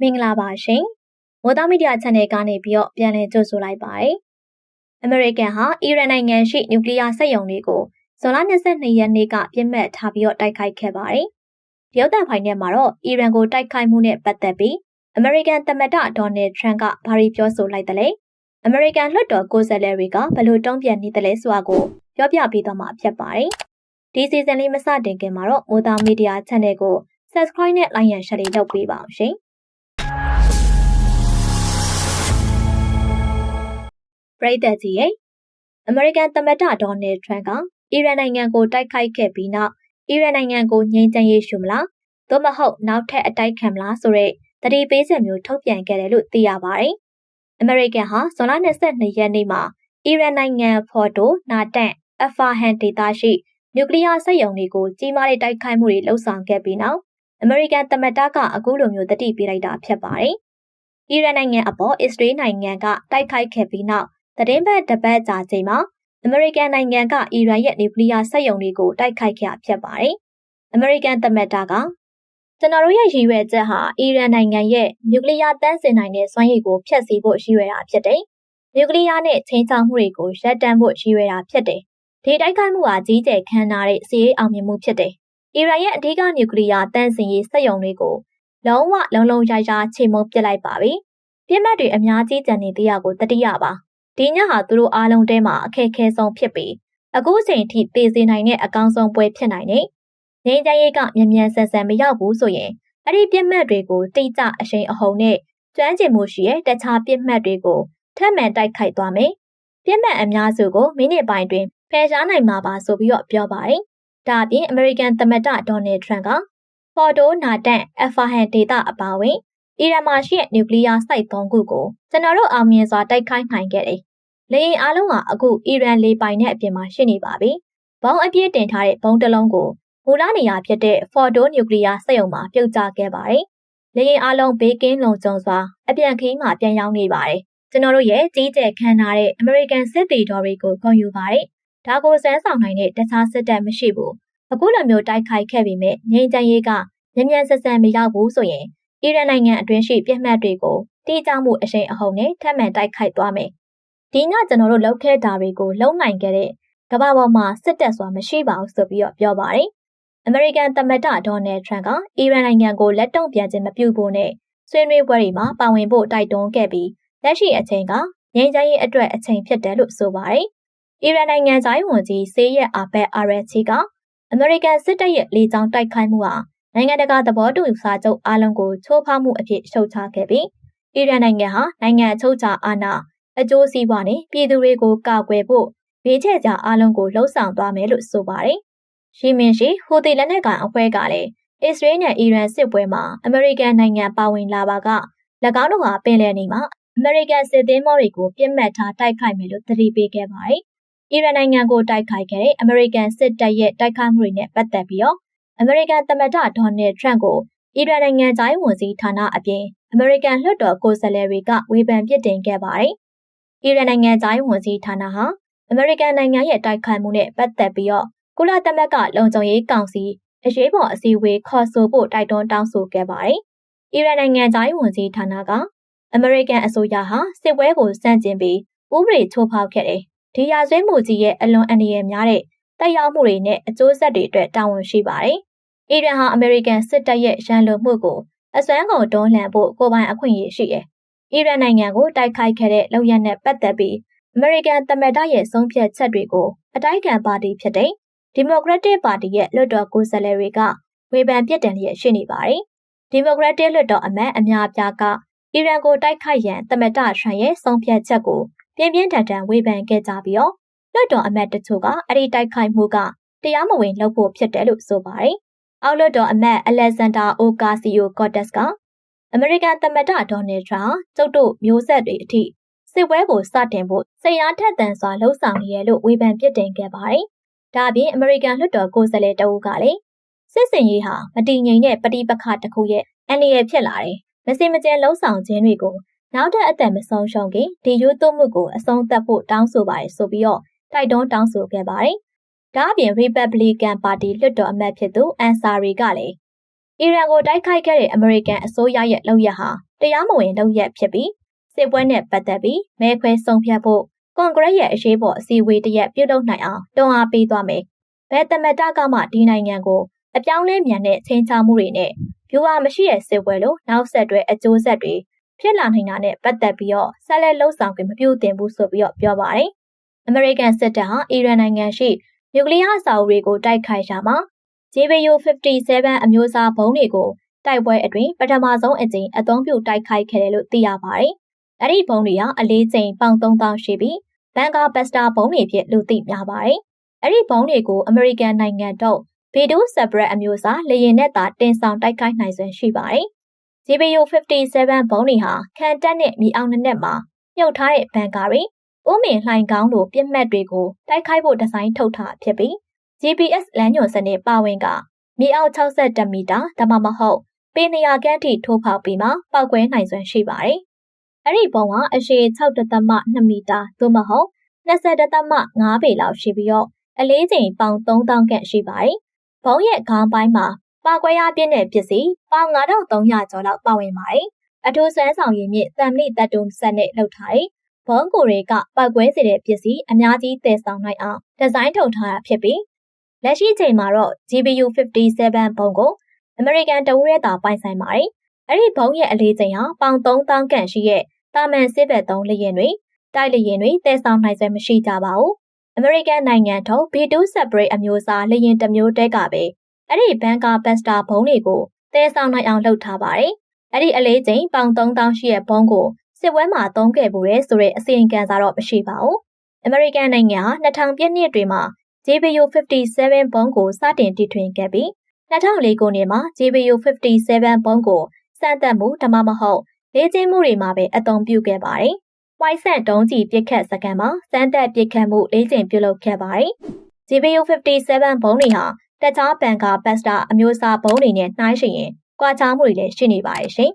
မင်္ဂလာပါရှင်။မိုးသားမီဒီယာ channel ကနေပြီးတော့ပြန်လည်ကြိုဆိုလိုက်ပါတယ်။ American ဟာအီရန်နိုင်ငံရှိနျူကလ িয়ার စက်ရုံတွေကိုဇွန်လ22ရက်နေ့ကပြစ်မှတ်ထားပြီးတော့တိုက်ခိုက်ခဲ့ပါတယ်။ရုပ်သံဖိုင်ထဲမှာတော့အီရန်ကိုတိုက်ခိုက်မှုနဲ့ပတ်သက်ပြီး American သမ္မတဒေါ်နယ်ထရန့်ကဘာတွေပြောဆိုလိုက်သလဲ။ American လွှတ်တော်ကိုယ်စားလှယ်တွေကဘယ်လိုတုံ့ပြန်နေသလဲဆိုတာကိုပြောပြပေးသွားမှာဖြစ်ပါတယ်။ဒီစီဇန်လေးမစတင်ခင်မှာတော့မိုးသားမီဒီယာ channel ကို subscribe နဲ့ like ရန် share လေးလုပ်ပေးပါအောင်ရှင်။ ပရိသတ်ကြီးရဲ့အမေရိကန်သမ္မတဒေါ်နယ်ထရန့်ကအီရန်နိုင်ငံကိုတိုက်ခိုက်ခဲ့ပြီးနောက်အီရန်နိုင်ငံကိုငြိမ်းချမ်းရေးရှုမလားသို့မဟုတ်နောက်ထပ်အတိုက်ခံမလားဆိုတဲ့တတိပေးချက်မျိုးထုတ်ပြန်ခဲ့တယ်လို့သိရပါတယ်။အမေရိကန်ဟာဇွန်လ22ရက်နေ့မှာအီရန်နိုင်ငံဖော်တိုနာတန်အဖာဟန်ဒေသရှိနျူကလ িয়ার စက်ရုံတွေကိုကြီးမားတဲ့တိုက်ခိုက်မှုတွေလှုပ်ဆောင်ခဲ့ပြီးနောက်အမေရိကန်သမ္မတကအခုလိုမျိုးတတိပေးလိုက်တာဖြစ်ပါတယ်။အီရန်နိုင်ငံအပေါ်အစ္စရေးနိုင်ငံကတိုက်ခိုက်ခဲ့ပြီးနောက် သတင်းပတ်တပတ်ကြာချိန်မှာအမေရိကန်နိုင်ငံကအီရန်ရဲ့နျူကလ িয়ার စက်ရုံတွေကိုတိုက်ခိုက်ခဲ့ဖြစ်ပါတယ်။အမေရိကန်သမ္မတကကျွန်တော်တို့ရဲ့ရည်ရွယ်ချက်ဟာအီရန်နိုင်ငံရဲ့နျူကလ িয়ার တန်းစင်နိုင်တဲ့စွမ်းရည်ကိုဖျက်ဆီးဖို့ရည်ရွယ်တာဖြစ်တယ်။နျူကလ িয়ার နဲ့ချိန်ချောက်မှုတွေကိုရပ်တန့်ဖို့ရည်ရွယ်တာဖြစ်တယ်။ဒီတိုက်ခိုက်မှုဟာကြီးကျယ်ခမ်းနားတဲ့စီးရေးအောင်မြင်မှုဖြစ်တယ်။အီရန်ရဲ့အဓိကနျူကလ িয়ার တန်းစင်ရေးစက်ရုံတွေကိုလုံးဝလုံးလုံးရိုက်ရာချေမှုန်းပစ်လိုက်ပါပြီ။ပြစ်မှတ်တွေအများကြီးကျန်နေသေးရကိုတတိယပါ။ ဒီညဟာသူတို့အားလုံးတဲမှာအခက်ခဲဆုံးဖြစ်ပြီးအခုချိန်ထိသေစေနိုင်တဲ့အကောင်းဆုံးပွဲဖြစ်နိုင်တယ်။ငင်းကြရေးကမြန်မြန်ဆန်ဆန်မရောက်ဘူးဆိုရင်အဲ့ဒီပြစ်မှတ်တွေကိုတိကျအရှိန်အဟုန်နဲ့ကျွမ်းကျင်မှုရှိတဲ့တခြားပြစ်မှတ်တွေကိုထပ်မံတိုက်ခိုက်သွားမယ်။ပြစ်မှတ်အများစုကိုမိနစ်ပိုင်းတွင်ဖယ်ရှားနိုင်မှာပါဆိုပြီးတော့ပြောပါတယ်။ဒါအပြင်အမေရိကန်သမ္မတဒေါ်နယ်ထရန့်ကဖော်တိုနာတန်အဖာဟန်ဒေတာအပါအဝင်အီရန်မှာရှိတဲ့နျူကလ িয়ার စိုက်သုံးခုကိုကျွန်တော်တို့အောင်မြင်စွာတိုက်ခိုက်နိုင်ခဲ့တယ်။ လေယာဉ်အားလုံးကအခုအီရန်လေပိုင်နဲ့အပြင်မှာရှိနေပါပြီ။ဘုံအပြည့်တင်ထားတဲ့ဘုံတစ်လုံးကိုမူလနေရာဖြစ်တဲ့ Fordo နျူကလ িয়ার စက်ရုံမှာပြုတ်ကျခဲ့ပါတယ်။လေယာဉ်အားလုံးဘေးကင်းလုံခြုံစွာအပြန်ခီးမှာပြန်ရောက်နေပါတယ်။ကျွန်တော်တို့ရဲ့ကြီးကျယ်ခမ်းနားတဲ့ American စစ်သည်တော်တွေကိုဂုဏ်ယူပါတယ်။ဒါကိုစမ်းဆောင်နိုင်တဲ့တခြားစစ်တပ်မရှိဘူး။အခုလိုမျိုးတိုက်ခိုက်ခဲ့ပြီးမြငြိမ်းချမ်းရေးကမြန်မြန်ဆန်ဆန်မရောက်ဘူးဆိုရင်အီရန်နိုင်ငံအတွင်းရှိပြစ်မှတ်တွေကိုတိကျမှုအရှိန်အဟုန်နဲ့ထပ်မံတိုက်ခိုက်သွားမယ်။ ဒီညကျွန်တော်တို့လုပ်ခဲ့တာတွေကိုလုံနိုင်ခဲ့တဲ့ကမ္ဘာပေါ်မှာစစ်တပ်စွာမရှိပါဘူးဆိုပြီးတော့ပြောပါတယ်။အမေရိကန်သမ္မတဒေါ်နယ်ထရန့်ကအီရန်နိုင်ငံကိုလက်တုံ့ပြန်ခြင်းမပြုဖို့နဲ့ဆွေးနွေးပွဲတွေမှာပါဝင်ဖို့တိုက်တွန်းခဲ့ပြီးလက်ရှိအချိန်ကငြိမ်းချမ်းရေးအတွက်အချိန်ဖြစ်တယ်လို့ဆိုပါတယ်။အီရန်နိုင်ငံသားဝန်ကြီးဆေးရက်အာဘက်အာရချီကအမေရိကန်စစ်တပ်ရဲ့လေကြောင်းတိုက်ခိုက်မှုဟာနိုင်ငံတကာသဘောတူစာချုပ်အားလုံးကိုချိုးဖောက်မှုအဖြစ်ရှုတ်ချခဲ့ပြီးအီရန်နိုင်ငံဟာနိုင်ငံအချုပ်အခြာအာဏာ အကျိုးစီးပွားနဲ့ပြည်သူတွေကိုကာကွယ်ဖို့ဘေးချဲကြအားလုံးကိုလှုံ့ဆော်သွားမယ်လို့ဆိုပါတယ်။ရှီမင်ရှိဟူသီလက်နက်ကန်အဖွဲ့ကလည်းအစ္စရေးနဲ့အီရန်စစ်ပွဲမှာအမေရိကန်နိုင်ငံပါဝင်လာပါက၎င်းတို့ဟာပင်လယ်နီမှာအမေရိကန်စစ်သည်မောတွေကိုပြစ်မှတ်ထားတိုက်ခိုက်မယ်လို့သတိပေးခဲ့ပါတယ်။အီရန်နိုင်ငံကိုတိုက်ခိုက်ခဲ့တဲ့အမေရိကန်စစ်တပ်ရဲ့တိုက်ခိုက်မှုတွေနဲ့ပတ်သက်ပြီးတော့အမေရိကန်သမ္မတဒေါ်နယ်ထရန့်ကိုအီရန်နိုင်ငံသားဝန်ကြီးဌာနအပြင်အမေရိကန်လွှတ်တော်ကိုယ်စားလှယ်တွေကဝေဖန်ပြစ်တင်ခဲ့ပါတယ်။ အီရန်နိုင်ငံသားဝန်ကြီးဌာနဟာအမေရိကန်နိုင်ငံရဲ့တိုက်ခိုက်မှုနဲ့ပတ်သက်ပြီးတော့ကုလသမဂ္ဂလုံခြုံရေးကောင်စီအရေးပေါ်အစည်းအဝေးခေါ်ဆိုဖို့တိုက်တွန်းတောင်းဆိုခဲ့ပါတယ်။အီရန်နိုင်ငံသားဝန်ကြီးဌာနကအမေရိကန်အစိုးရဟာစစ်ပွဲကိုစန့်ကျင်ပြီးဥပဒေချိုးဖောက်ခဲ့တယ်။ဒီရာဇဝဲမှုကြီးရဲ့အလွန်အန္တရာယ်များတဲ့တက်ရောက်မှုတွေနဲ့အကျိုးဆက်တွေအတွက်တာဝန်ရှိပါတယ်။အီရန်ဟာအမေရိကန်စစ်တပ်ရဲ့ရန်လိုမှုကိုအစွမ်းကုန်တွန်းလှန်ဖို့ကိုပိုင်အခွင့်အရေးရှိတယ်။ အီရန်နိုင်ငံကိုတိုက်ခိုက်ခဲ့တဲ့လုပ်ရနဲ့ပတ်သက်ပြီးအမေရိကန်သမ္မတရဲ့ဆုံးဖြတ်ချက်တွေကိုအတိုက်ခံပါတီဖြစ်တဲ့ဒီမိုကရက်တစ်ပါတီရဲ့လွှတ်တော်ကိုယ်စားလှယ်တွေကဝေဖန်ပြစ်တင်လျက်ရှိနေပါတယ်။ဒီမိုကရက်တစ်လွှတ်တော်အမတ်အများအပြားကအီရန်ကိုတိုက်ခိုက်ရန်သမ္မတထရန့်ရဲ့ဆုံးဖြတ်ချက်ကိုပြင်းပြင်းထန်ထန်ဝေဖန်ခဲ့ကြပြီးတော့လွှတ်တော်အမတ်တချို့ကအဲ့ဒီတိုက်ခိုက်မှုကတရားမဝင်လုပ်ဖို့ဖြစ်တယ်လို့ဆိုပါတယ်။အောက်လွှတ်တော်အမတ်အလက်ဇန်ဒါအိုကာစီယိုကော့တက်စ်က အမေရိကန်သမ္မတဒေါ်နယ်ထရန့်ကျုပ်တို့မျိုးဆက်တွေအထိစစ်ပွဲကိုစတင်ဖို့စိတ်အားထက်သန်စွာလှုံ့ဆော်နေရလို့ဝေဖန်ပြစ်တင်ခဲ့ပါတယ်။ဒါအပြင်အမေရိကန်လွှတ်တော်ကိုယ်စားလှယ်တအုပ်ကလည်းစစ်စင်ရေးဟာမတည်ငြိမ်တဲ့ပဋိပက္ခတစ်ခုရဲ့အန္တရာယ်ဖြစ်လာတယ်။မစင်မကျန်လှုံ့ဆော်ခြင်းတွေကိုနောက်ထပ်အသက်မဆုံးရှုံးခင်ဒီရိုးသွမှုကိုအဆုံးသတ်ဖို့တောင်းဆိုပါတယ်ဆိုပြီးတော့တိုက်တွန်းတောင်းဆိုခဲ့ပါတယ်။ဒါအပြင် Republican ပါတီလွှတ်တော်အမတ်ဖြစ်သူအန်ဆာရီကလည်း အီရန်ကိုတိုက်ခိုက်ခဲ့တဲ့အမေရိကန်အစိုးရရဲ့လုပ်ရက်ဟာတရားမဝင်လုပ်ရက်ဖြစ်ပြီးစစ်ပွဲနဲ့ပတ်သက်ပြီးမဲခွဲဆုံးဖြတ်ဖို့ကွန်ဂရက်ရဲ့အရေးပေါ်အစည်းအဝေးတစ်ရက်ပြုလုပ်နိုင်အောင်တွန်းအားပေးသွားမယ်။ဘယ်သမတကမှဒီနိုင်ငံကိုအပြောင်းလဲမြန်တဲ့ချင်းချမှုတွေနဲ့ဗျူဟာမရှိတဲ့စစ်ပွဲလို့နောက်ဆက်တွဲအကျိုးဆက်တွေဖြစ်လာနိုင်တာနဲ့ပတ်သက်ပြီးတော့ဆက်လက်လှုပ်ဆောင်ခွင့်မပြုသင့်ဘူးဆိုပြီးတော့ပြောပါတယ်။အမေရိကန်စစ်တပ်ဟာအီရန်နိုင်ငံရှိနျူကလ িয়ার အဆောက်အဦတွေကိုတိုက်ခိုက်ရာမှာ JBU 57အမျိုးအစားဘုံးတွေကိုတိုက်ပွဲအတွင်းပထမဆုံးအကြိမ်အသုံးပြုတိုက်ခိုက်ခဲ့တယ်လို့သိရပါတယ်။အဲ့ဒီဘုံတွေဟာအလေးချိန်ပေါင်3000ရှိပြီးဘန်ကာဘက်စတာဘုံတွေဖြစ်လူသိများပါတယ်။အဲ့ဒီဘုံတွေကိုအမေရိကန်နိုင်ငံတော့ဗီဒူးဆပ်ဘရက်အမျိုးအစားလေယာဉ်နဲ့သာတင်ဆောင်တိုက်ခိုက်နိုင်စွမ်းရှိပါတယ်။ JBU 57ဘုံတွေဟာခံတက်နဲ့မြေအောင်နဲ့မှာမြုပ်ထားတဲ့ဘန်ကာတွေဥမင်လှိုင်ကောင်းလိုပြစ်မှတ်တွေကိုတိုက်ခိုက်ဖို့ဒီဇိုင်းထုတ်ထားဖြစ်ပြီး GPS လမ်းညွှန်စနစ်ပါဝင်ကမြေအောက်62မီတာဒါမှမဟုတ်ပေ200ခန်းထိထိုးဖောက်ပြီးမှပောက်ကွဲနိုင်စွမ်းရှိပါတယ်။အဲ့ဒီပုံကအရှည်6.2မီတာသို့မဟုတ်20.5ပေလောက်ရှိပြီးတော့အလေးချိန်ပေါင်3000ခန့်ရှိပါတယ်။ဘုံရဲ့ခေါင်းပိုင်းမှာပါကွဲရပြင်းတဲ့ပစ္စည်းပေါင်9300ကျော်လောက်ပါဝင်ပါတယ်။အထူးဆန်းဆောင်ရည်မြင့်တမ်မဏိတပ်တုံးဆက်နဲ့လှုပ်ထားတဲ့ဘုံကိုတွေကပောက်ကွဲစေတဲ့ပစ္စည်းအများကြီးတည်ဆောင်နိုင်အောင်ဒီဇိုင်းထုတ်ထားတာဖြစ်ပြီး လက်ရှိချိန်မှာတော့ GBU 57ဘုံကို အမေရိကန်တဝူရဲတာပိုင်ဆိုင်ပါတယ်။အဲ့ဒီဘုံရဲ့အလေးချိန်ဟာပေါင်3000ခန့်ရှိရဲ့တာမန်စစ်ဘက်သုံးလေယာဉ်တွေတိုက်လေယာဉ်တွေတည်ဆောင်နိုင်စွမ်းမရှိကြပါဘူး။အမေရိကန်နိုင်ငံထုတ် B2 Separate အမျိုးအစားလေယာဉ်တစ်မျိုးတည်းကပဲအဲ့ဒီဘန်ကာဘက်စတာဘုံတွေကိုတည်ဆောင်နိုင်အောင်လုပ်ထားပါတယ်။အဲ့ဒီအလေးချိန်ပေါင်3000ရှိရဲ့ဘုံကိုစစ်ပွဲမှာသုံးခဲ့မှုရဲဆိုတဲ့အစီရင်ခံစာတော့မရှိပါဘူး။အမေရိကန်နိုင်ငံဟာ2000ပြည့်နှစ်တွေမှာ JBU 57ဘုံကိုစတင်တည်ထွင်ခဲ့ပြီး2004ခုနှစ်မှာ JBU 57ဘုံကိုစတင်မှုဓမ္မမဟုတ်လေ့ကျင့်မှုတွေမှာပဲအသုံးပြုခဲ့ပါတယ်။ White Sand တုံးကြီးပစ်ခတ်စကန်မှာစမ်းသက်ပစ်ခတ်မှုလေ့ကျင့်ပြုလုပ်ခဲ့ပါတယ်။ JBU 57ဘုံတွေဟာတခြားဘန်ကာဘက်စတာအမျိုးအစားဘုံတွေနဲ့နှိုင်းယှဉ်ရင်ကွာခြားမှုတွေလည်းရှိနေပါတယ်ရှင်